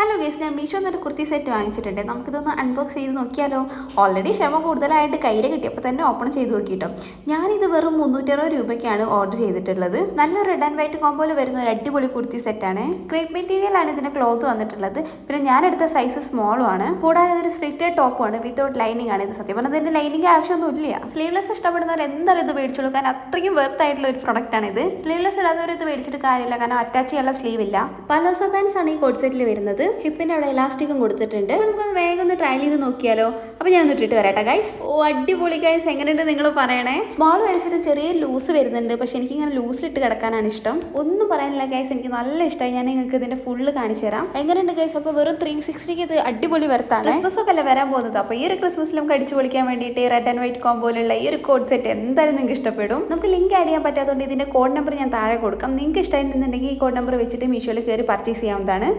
Hello guys ഞാൻ മീഷോ എന്നൊരു kurti set വാങ്ങിച്ചിട്ടുണ്ട്. നമുക്കിതൊന്ന് അൺബോക്സ് ചെയ്ത് നോക്കിയാലോ? ഓൾറെഡി ക്ഷമ കൂടുതലായിട്ട് കയ്യിൽ കിട്ടിയപ്പോൾ തന്നെ ഓപ്പൺ ചെയ്ത് നോക്കിയിട്ടോ ഞാനിത് വെറും മുന്നൂറ്ററുപത് രൂപയ്ക്കാണ് ഓർഡർ ചെയ്തിട്ടുള്ളത്. നല്ല റെഡ് ആൻഡ് വൈറ്റ് കോമ്പോയിൽ വരുന്ന ഒരു അടിപൊളി കുർത്തി സെറ്റാണ് ക്രേപ്പ് മെറ്റീരിയലാണ് ഇതിന്റെ ക്ലോത്ത് വന്നിട്ടുള്ളത്. പിന്നെ ഞാൻ എടുത്ത സൈസ് സ്മോളും ആണ്. കൂടാതെ ഇതൊരു സ്ട്രിക്റ്റഡ് ടോപ്പുമാണ് വിത്തൗട്ട് ലൈനിങ് ആണ് ഇത്. സത്യം പറഞ്ഞാൽ ഇതിന്റെ ലൈനിങ് ആവശ്യമൊന്നും ഇല്ല സ്ലീവ്ലെസ് ഇഷ്ടപ്പെടുന്നവർ എന്തായാലും ഇത് മേടിച്ചോളൂ. കാരണം അത്രയും വെർത്ത് ആയിട്ടുള്ള ഒരു പ്രൊഡക്റ്റ് ആണ് ഇത്. സ്ലീവ്ലെസ് ഇടാത്തവർ ഇത് മേടിച്ചിട്ട് കാര്യമില്ല. കാരണം അറ്റാച്ച് ചെയ്യാനുള്ള സ്ലീവ് ഇല്ല. പലോസോ പാൻസ് ആണ് ഈ കോഡ് സെറ്റിൽ വരുന്നത്. ഹിപ്പിന്റെ അവിടെ ഇലാസ്റ്റിക്കും കൊടുത്തിട്ടുണ്ട്. നമുക്ക് നമുക്കൊന്ന് വേഗം ഒന്ന് ട്രയൽ ചെയ്ത് നോക്കിയാലോ? അപ്പോൾ ഞാൻ ഒന്ന് ഇട്ടിട്ട് വരാട്ടെ ഗൈസ് ഓ അടിപൊളി ഗൈസ് എങ്ങനെയുണ്ട് നിങ്ങൾ പറയണേ? സ്മോൾ വലിച്ചിട്ട് ചെറിയ ലൂസ് വരുന്നുണ്ട്. പക്ഷെ എനിക്ക് ഇങ്ങനെ ലൂസിലിട്ട് കിടക്കാനാണ് ഇഷ്ടം. ഒന്നും പറയാനില്ല ഗൈസ് എനിക്ക് നല്ല ഇഷ്ടമായി ഞാൻ നിങ്ങൾക്ക് ഇതിന്റെ ഫുള്ള് കാണിച്ചു തരാം. എങ്ങനെയുണ്ട് ഗൈസ് അപ്പോൾ വെറും ത്രീ സിക്സ്റ്റിക്ക് ഇത് അടിപൊളി വർത്താണ് ക്രിസ്മസ് ഒക്കെ അല്ലേ വരാൻ പോകുന്നത്? അപ്പോൾ ഈ ഒരു ക്രിസ്മസിൽ നമുക്ക് അടിച്ചു പൊളിക്കാൻ വേണ്ടിയിട്ട് റെഡ് ആൻഡ് വൈറ്റ് കോമ്പോയിലുള്ള ഈ ഒരു കോഡ് സെറ്റ് എന്തായാലും നിങ്ങൾക്ക് ഇഷ്ടപ്പെടും. നമുക്ക് ലിങ്ക് ആഡ് ചെയ്യാൻ പറ്റാത്തതുകൊണ്ട് ഇതിന്റെ കോഡ് നമ്പർ ഞാൻ താഴെ കൊടുക്കാം. നിങ്ങൾക്ക് ഇഷ്ടമായിട്ടുണ്ടെങ്കിൽ ഈ കോഡ് നമ്പർ വെച്ചിട്ട് മീഷോയിൽ കയറി പർച്ചേസ് ചെയ്യാവുന്നതാണ്.